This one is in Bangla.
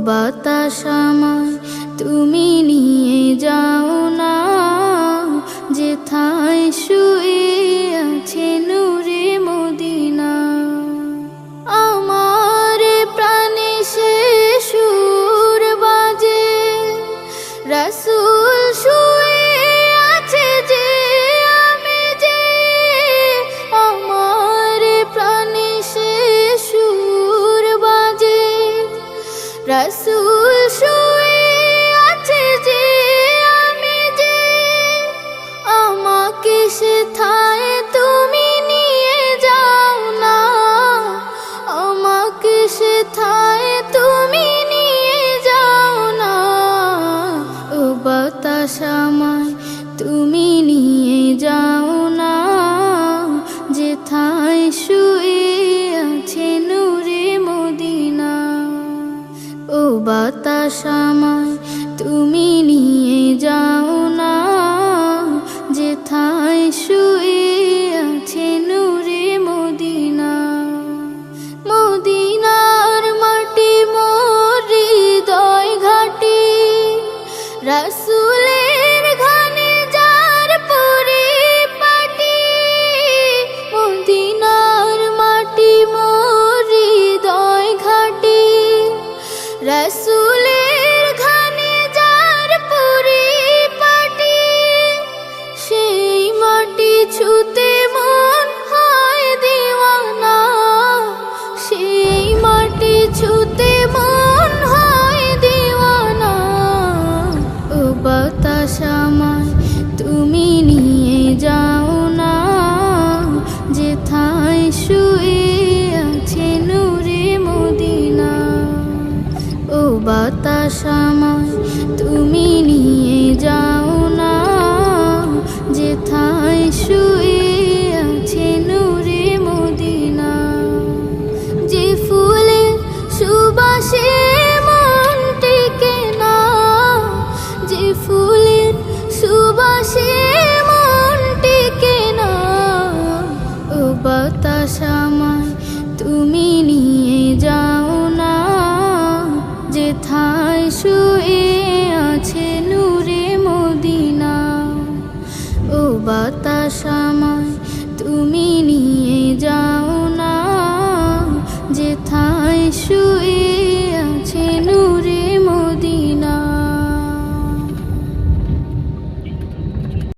বাতাসময় তুমি নিয়ে যাও না যেথা কোথায় শুয়ে আছে নূরে মদিনা? ও বাতাস আমায় তুমি নিয়ে যাও বিছানায় শুয়ে আছে নূরে মদিনা? ও বাতাস আমায় তুমি